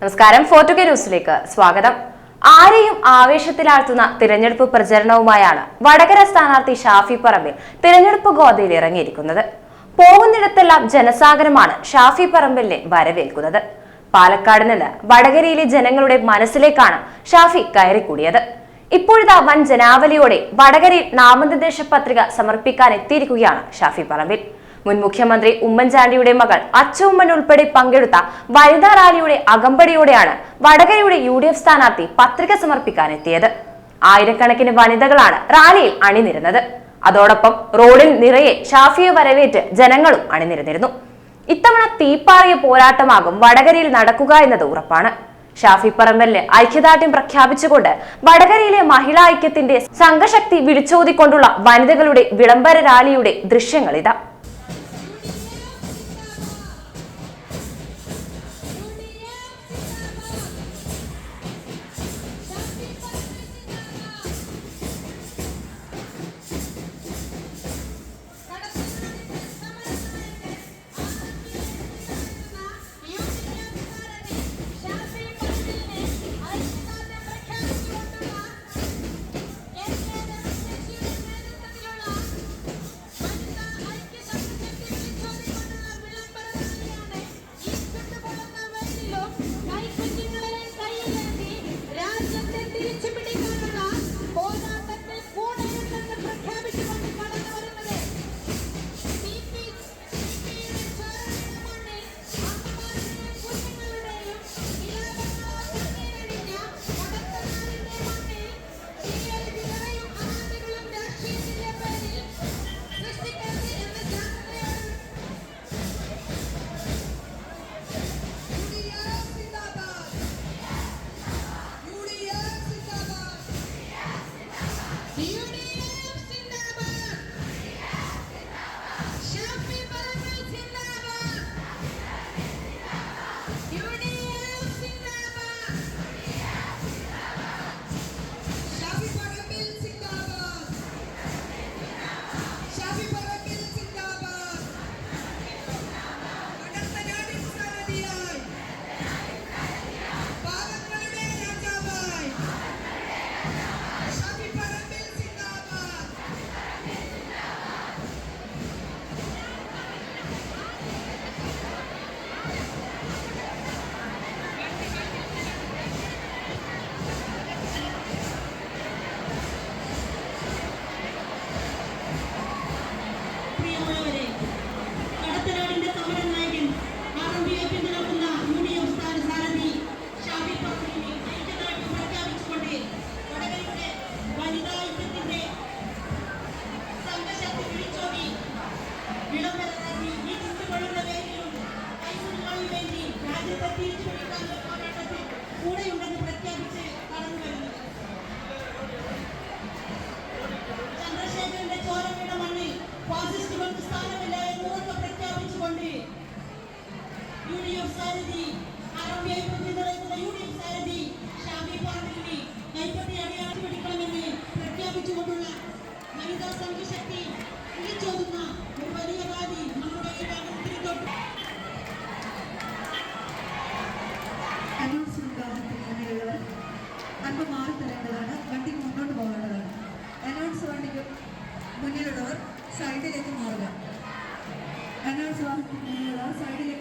നമസ്കാരം. ഫോർട്ടുഗെ ന്യൂസിലേക്ക് സ്വാഗതം. ആരെയും ആവേശത്തിലാഴ്ത്തുന്ന തിരഞ്ഞെടുപ്പ് പ്രചരണവുമായാണ് വടകര സ്ഥാനാർത്ഥി ഷാഫി പറമ്പിൽ തിരഞ്ഞെടുപ്പ് ഗോതയിൽ ഇറങ്ങിയിരിക്കുന്നത്. പോകുന്നിടത്തെല്ലാം ജനസാഗരമാണ് ഷാഫി പറമ്പിലിനെ വരവേൽക്കുന്നത്. പാലക്കാട് നിന്ന് വടകരയിലെ ജനങ്ങളുടെ മനസ്സിലേക്കാണ് ഷാഫി കയറിക്കൂടിയത്. ഇപ്പോഴിതാ വൻ ജനാവലിയോടെ വടകരയിൽ നാമനിർദ്ദേശ പത്രിക സമർപ്പിക്കാൻ എത്തിയിരിക്കുകയാണ് ഷാഫി പറമ്പിൽ. മുൻ മുഖ്യമന്ത്രി ഉമ്മൻചാണ്ടിയുടെ മകൾ അച്ചുമ്മൻ ഉൾപ്പെടെ പങ്കെടുത്ത വനിതാ റാലിയുടെ അകമ്പടിയോടെയാണ് വടകരയുടെ യു ഡി എഫ് സ്ഥാനാർത്ഥി പത്രിക സമർപ്പിക്കാനെത്തിയത്. ആയിരക്കണക്കിന് വനിതകളാണ് റാലിയിൽ അണിനിരുന്നത്. അതോടൊപ്പം റോഡിൽ നിറയെ ഷാഫിയെ വരവേറ്റ് ജനങ്ങളും അണിനിരന്നിരുന്നു. ഇത്തവണ തീപ്പാറിയ പോരാട്ടമാകും വടകരയിൽ നടക്കുക എന്നത് ഉറപ്പാണ്. ഷാഫി പറമ്പലിന് ഐക്യദാർഢ്യം പ്രഖ്യാപിച്ചുകൊണ്ട് വടകരയിലെ മഹിളാ ഐക്യത്തിന്റെ സംഘശക്തി വിളിച്ചോതിക്കൊണ്ടുള്ള വനിതകളുടെ വിളംബര റാലിയുടെ ദൃശ്യങ്ങളിതാ. യു ഡി എഫ് സാരഥി ആരോഗ്യ പിന്തുണയ്ക്കുന്ന യു ഡി എഫ് സാരഥി ഷാഫി പാർട്ടിനെ കൈപ്പറ്റി അടയാളം പിടിക്കണമെന്ന് പ്രഖ്യാപിച്ചുകൊണ്ടുള്ള വനിതാ സംഘശക്തി വിളിച്ചോതുന്ന ഒരു വലിയ റാലി നമ്മുടെ ഈ നഗരത്തിന് തൊട്ട് അനൗൺസ് വണ്ടിക്ക് മുന്നിലുള്ളവർ സൈഡിലേക്ക് മാറുക. അനൗൺസ് വാഹനത്തിന് മുന്നിലുള്ളവർ സൈഡിലേക്ക്